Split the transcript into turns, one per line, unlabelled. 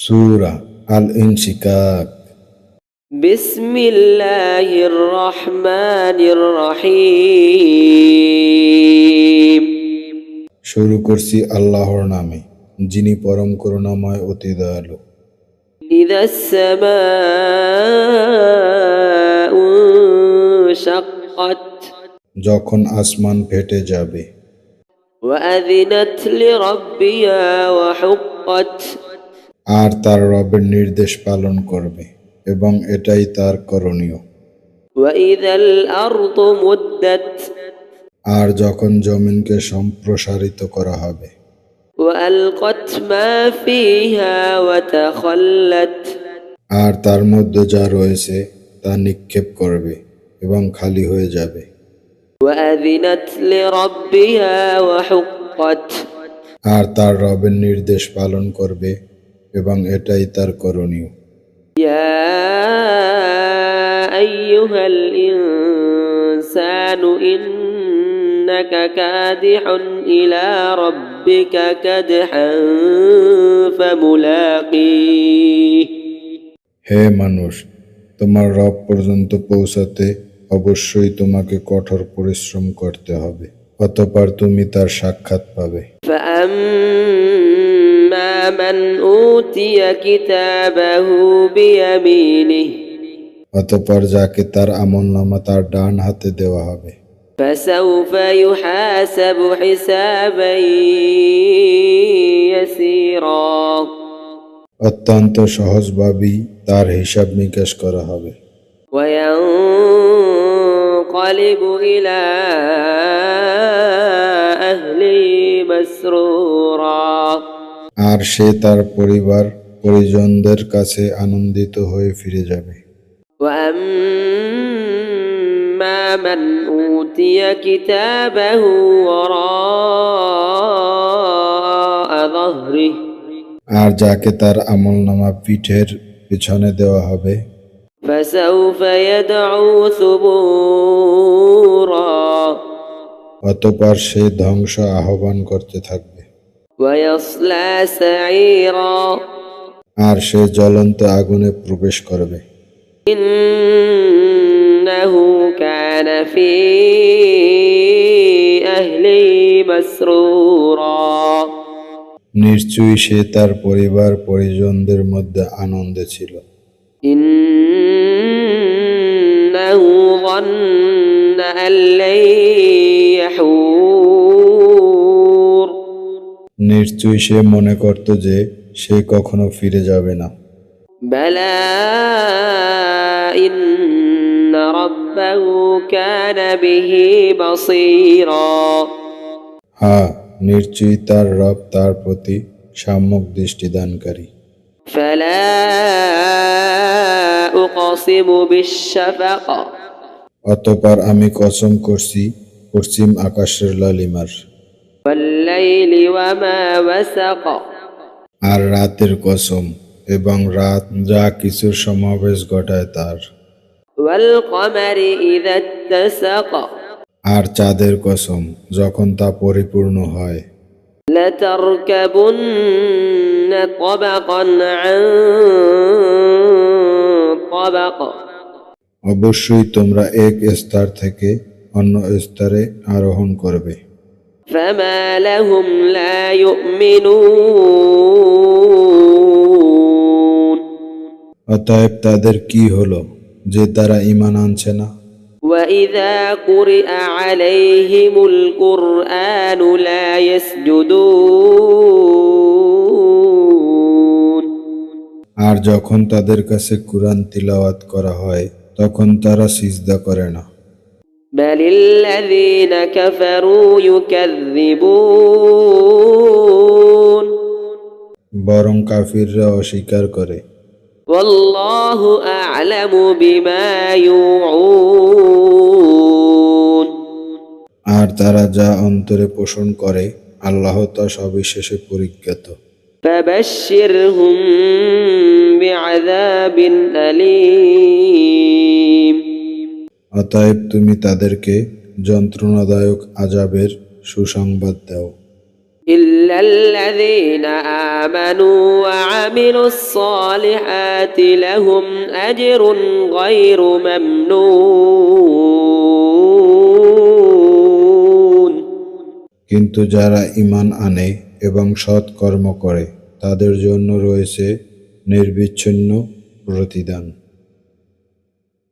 সূরা আল ইনশিকাক
بسم الله الرحمن الرحيم
শুরু করছি আল্লাহর নামে যিনি পরম করুণাময় অতি দয়ালু
إذا السماء انشقت
যখন আসমান ফেটে যাবে
وأذنت لربها وحقت
আর তার রবের নির্দেশ পালন করবে এবং এটাই তার করণীয়। আর যখন জমিনকে সম্প্রসারিত করা হবে। আর তার মধ্যে যা রয়েছে তা নিক্ষেপ করবে এবং খালি হয়ে যাবে। আর তার রবের নির্দেশ পালন করবে এবং এটাই তার করণীয়। হে মানুষ তোমার রব পর্যন্ত পৌঁছাতে অবশ্যই তোমাকে কঠোর পরিশ্রম করতে হবে অতপার তুমি তার সাক্ষাৎ পাবে।
فأما من أوتي كتابه بيمينه
অতপর যাকে তার আমল নামা তার ডান হাতে দেওয়া হবে
فسوف يحاسب حسابا يسيرا
অত্যন্ত সহজভাবেই তার হিসাব নিকাশ করা হবে
وينقلب إلى أهله مسرورا
আর সে তার পরিবার পরিজনদের কাছে আনন্দিত হয়ে ফিরে যাবে
وأما من أوتي كتابه وراء ظهره
আর যাকে তার আমল নামা পিঠের পিছনে দেওয়া হবে
فسوف يدعو ثبورا
অতপর সে ধ্বংস আহ্বান করতে থাকবে
ويصلى سعيرا
আর সে জ্বলন্ত আগুনে প্রবেশ করবে
إنه كان في أهله مسرورا
নিশ্চয়ই সে তার পরিবার পরিজনদের মধ্যে আনন্দে ছিল
إنه ظن أن لن يحور
নিশ্চয়ই সে মনে করত যে সে কখনো ফিরে যাবে না। হ্যাঁ নিশ্চয়ই তার রব তার প্রতি সাম্যক
দৃষ্টি দানকারী।
অতপর আমি কসম করছি পশ্চিম আকাশের লালিমার। আর রাতের কসম এবং রাত যা কিছু সমাবেশ ঘটায় তার। আর চাঁদের কসম যখন তা পরিপূর্ণ হয়। অবশ্যই তোমরা এক স্তর থেকে অন্য স্তরে আরোহণ করবে।
فما لهم لا يؤمنون
অতএব তাদের কি হলো যে তারা ইমান আনছে না
وإذا قرئ عليهم القرآن لا يسجدون
আর যখন তাদের কাছে কুরআন তিলাওয়াত করা হয় তখন তারা সিজদা করে না
بل الذين كفروا يكذبون
বরং কাফিররা অস্বীকার করে
والله أعلم بما يوعون
আর তারা যা অন্তরে পোষণ করে আল্লাহ তা সবিশেষে পরিজ্ঞাত
فبشرهم بعذاب أليم
অতএব তুমি তাদেরকে যন্ত্রণাদায়ক আজাবের সুসংবাদ দাও
إلا الذين آمنوا وعملوا الصالحات لهم أجر غير ممنون
কিন্তু যারা ঈমান আনে এবং সৎ কর্ম করে তাদের জন্য রয়েছে নির্বিচ্ছিন্ন প্রতিদান